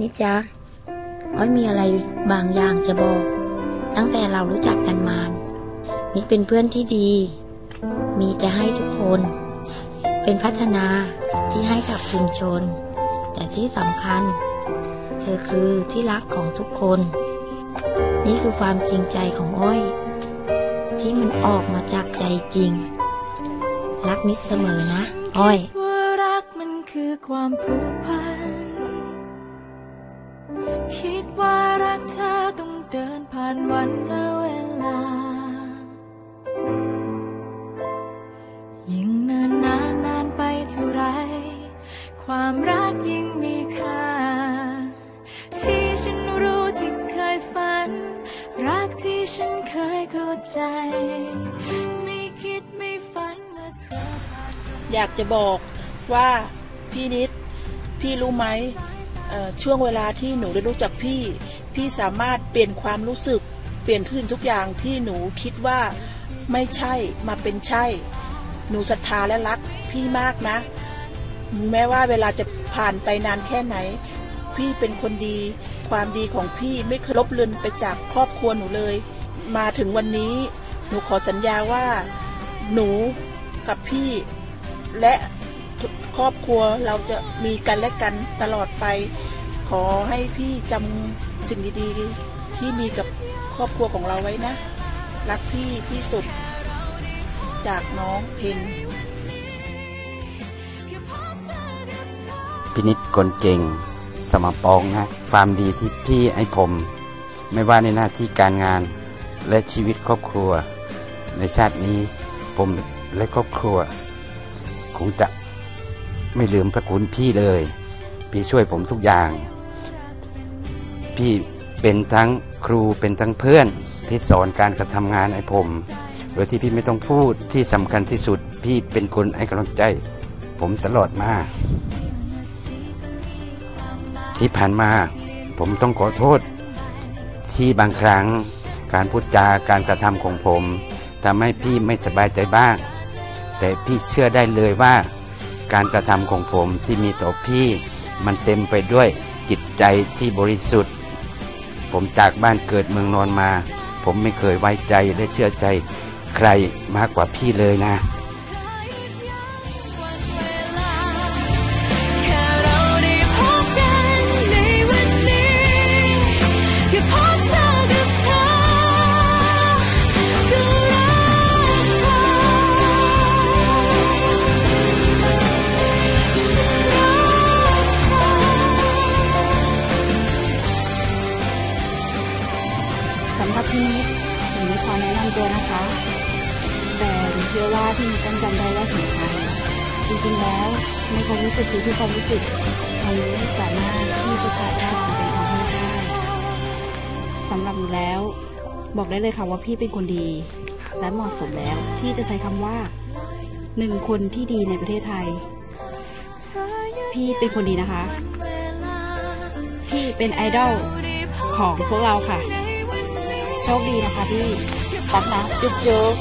นิดจ๊ะอ้อยมีอะไรบางอย่างจะบอก ตั้งแต่เรารู้จักกันมานิดเป็นเพื่อนที่ดี มีจะให้ทุกคน เป็นพัฒนาที่ให้กับชุมชน แต่ที่สำคัญ เธอคือที่รักของทุกคน นี่คือความจริงใจของอ้อย ที่มันออกมาจากใจจริง รักนิดเสมอนะ อ้อยว่ารักมันคือความผูกพัน คิดว่ารักเธอต้องเดินผ่านวันและเวลา ยิ่งเนินนานนานไปเท่าไร ความรักยิ่งมีค่า ที่ฉันรู้ที่เคยฝัน รักที่ฉันเคยเข้าใจ ไม่คิดไม่ฝันว่าเธออยากจะบอกว่าพี่นิด พี่รู้ไหมเอ่อ ช่วงเวลาที่หนูได้รู้จักพี่ พี่สามารถเปลี่ยนความรู้สึก เปลี่ยนทุกสิ่งทุกอย่างที่หนูคิดว่าไม่ใช่มาเป็นใช่ หนูศรัทธาและรักพี่มากนะ แม้ว่าเวลาจะผ่านไปนานแค่ไหน พี่เป็นคนดี ความดีของพี่ไม่เคยลบเลือนไปจากครอบครัวหนูเลย มาถึงวันนี้ หนูขอสัญญาว่า หนูกับพี่ และ ครอบครัวเราจะมีกันและกันตลอดไป ขอให้พี่จำสิ่งดีๆ ที่มีกับครอบครัวของเราไว้นะ รักพี่ที่สุด จากน้องเพนพินิจคนเก่ง สมปองนะ ความดีที่พี่ให้ผม ไม่ว่าในหน้าที่การงานและชีวิตครอบครัว ในชาตินี้ผมและครอบครัว คงจะ ไม่ลืมพระคุณพี่เลย พี่ช่วยผมทุกอย่าง พี่เป็นทั้งครูเป็นทั้งเพื่อนที่สอนการกระทำงานให้ผม โดยที่พี่ไม่ต้องพูดที่สำคัญที่สุด พี่เป็นคนให้กำลังใจ ผมตลอดมาที่ผ่านมา ผมต้องขอโทษ ที่บางครั้งการพูดจาการกระทำของผมทำให้พี่ไม่สบายใจบ้าง แต่พี่เชื่อได้เลยว่า การกระทำของผมที่มีต่อพี่ มันเต็มไปด้วยจิตใจที่บริสุทธิ์ ผมจากบ้านเกิดเมืองนอนมา ผมไม่เคยไว้ใจและเชื่อใจใครมากกว่าพี่เลยนะ อสำหรับพี่นิดหนูไม่ขอแนะนำตัวนะคะ แต่หนูเชื่อว่าพี่นิดต้องจำได้ว่าสำคัญจริงๆแล้วในความรู้สึกคือทุกความรู้สึกมันไม่สามารถที่จะถ่ายทอดออกเป็นคำพูดได้สำหรับหนูแล้ว บอกได้เลยค่ะว่าพี่เป็นคนดี และเหมาะสมแล้วที่จะใช้คำว่าหนึ่งคนที่ดีในประเทศไทย พี่เป็นคนดีนะคะ พี่เป็นไอดอลของพวกเราค่ะ โชคดีนะคะพี่ปักนะจุ๊บจุ๊บ